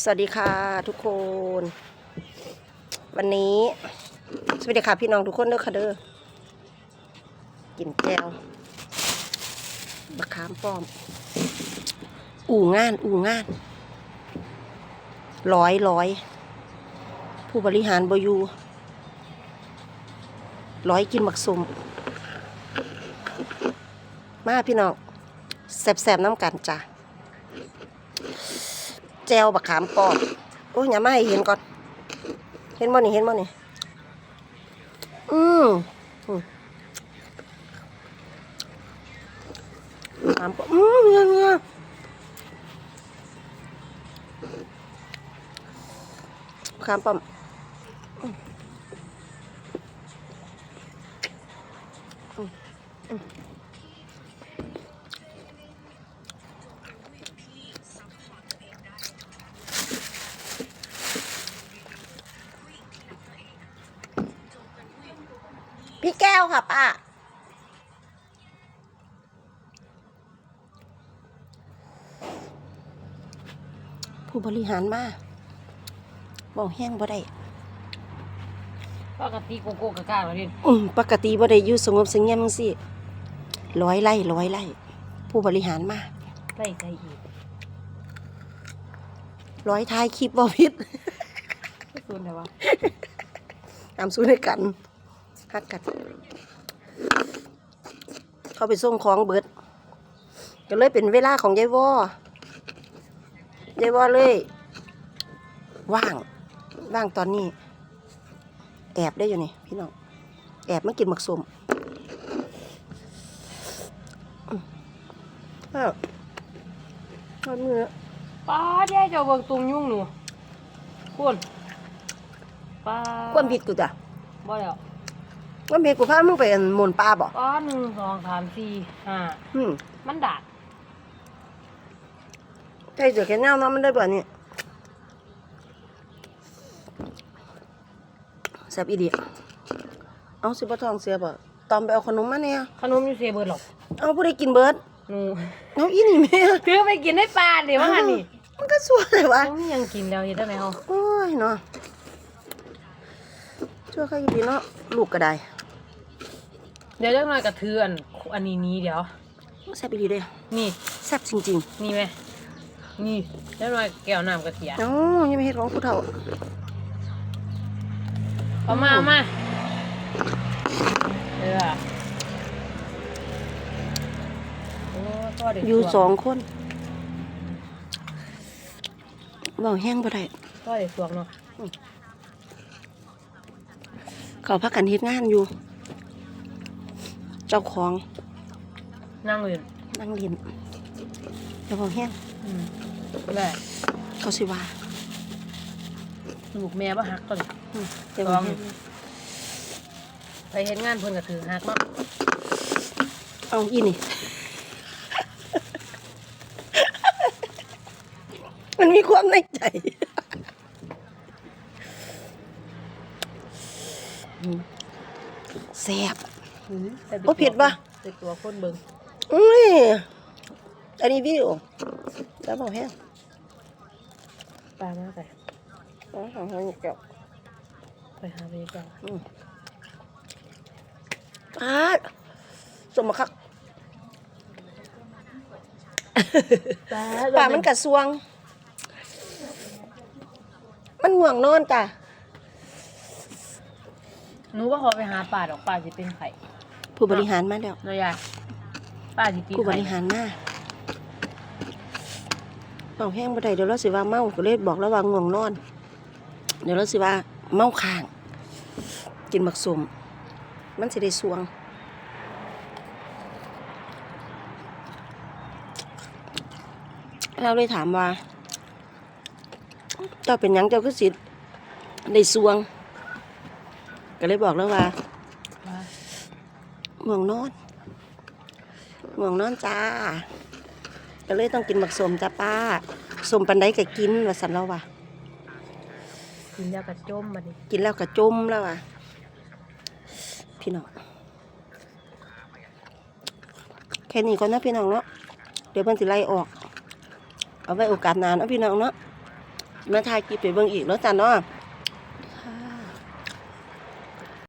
สวัสดีค่ะทุกคน วันนี้ สวัสดีค่ะพี่น้องทุกคนเด้อค่ะเด้อกินแก้วบักขามป้อม อู่งาน อู่งาน ร้อยร้อยผู้บริหารบอยูร้อยกินบักสมมาพี่น้องแสบๆน้ำกันจ้ะ จวบักขามปอดโอ้ยอย่ามาให้เห็นก่อน เห็นบ่นี่เห็นบ่นี่อืมอืมขามปอดอืมเงี้ยเงี้ยขามปอมอืมอืมอืม พี่แก้วค่ะป้าผู้บริหารมาบอกแห้งบ่ได้ปกติโกโก้กะกล้าเราดิอืมปกติบ่ได้อยู่สงบเสงเงียมจังซี่ร้อยไร่ร้อยไร่ผู้บริหารมาใส่ใจอีกร้อยท้ายคลิปบ่ผิดส่วนแต่ว่าตามสู้ด้วยกัน ฮัดกัน เขาไปส่งของเบิดก็เลยเป็นเวลาของยายวอยายวอเลย ว่าง ว่างตอนนี้ แอบได้อยู่นี่พี่น้อง แอบมากินหมักสมอืมอ้าวทอดมือแล้วป้าแย่จะเบิ่งตุงยุ่งหนูคุณป้าความผิดกูจ้ะบ่แล้วค วามผิดกูพามึงไปอันหมุนปลาบ่ป้าหนึ่งสองสามสี่ห้าอืมมันดาดใช่เสือแขนยาวเนาะมันได้บ่นี่แซ่บอีดีเอาสิบ่ท้องเสียบ่ตอมไปเอาขนมมาเนี่ยขนมอยู่เสียเบิดหรอกเอาผู้ใดกินเบิดหนูเอาอีนี่แม่ถือไปกินให้ปลาเดี๋ยวว่าหันนี่มันก็สวยเลยวะต้องยังกินแล้วเห็นได้ไหมเฮาโอ้ยเนาะชั่วใครดีเนาะลูกก็ได้ เดี๋ยวจักหน่อยกระเทือนอันนี้นี้เดี๋ยวแซ่บอีดีเด้นี่แซ่บจริงนี่ไหมนี่จักหน่อยแก้วน้ำกระเทียมๆเอ้ายังไม่เฮ็ดของผู้เฒ่าเอามาเอามาเออโอ้ตัวเด็กอยู่ตัวสองคนเว้าแห้งบ่ได้ก็ได้สวงเนาะเขาพักกันเฮ็ดงานอยู่ เจ้าของนั่งเรียนนั่งเรียนแล้วเว้าแห้งอืมได้เขาสิว่าลูกแม่บ่ฮักต้นอืมแต่ว่าต้องไปเฮ็ดงานเพิ่นก็ถือฮักเนาะเอาอีนี่มันมีความในใจอืมแซ่บแต่ป็น โอ้ผิดปะ เป็นตัวคนเบิ่งอุ้ย อันนี้วิวแล้วบอกแห้งปลามาไปอ๋อของเขาเกี่ยวไปหาไปกันปาดสมมาคักปลาปลามันกระซวง มันห่วงนอนจ้ะหนูว่าขอไปหาปลาดอกปลาสิเป็นไข่ ผู้บริหารมาแล้วเนาะยายปลาสิกินผู้บไข่ริหารมาเมาแห้งบ่ได้เดี๋ยวเราสิว่าเมาก็เลยบอกแล้วว่าง่วงนอน เดี๋ยวเราสิว่าเมาข้าง กินบักสมมันสิได้สวงเราเลยถามว่าเจ้าเป็นหยังเจ้าคือสิได้สวง ก็เลยบอกแล้วว่าว่า ง่วงนอนง่วงนอนจ้า ก็เลยต้องกินบักสมจ้าป้าสมปันไดก็กินว่าสันแล้วว่ะกินแล้วก็จมบัดนี้กินแล้วก็จมแล้วว่ะพี่น้องแค่นี้ก็นะพี่น้องเนาะเดี๋ยวมันสิไล่ออก เอาไว้โอกาสหนานเนาะพี่น้องเนาะมาถ่ายคลิปไปเบิ่งอีกเนาะจ้ะเนาะ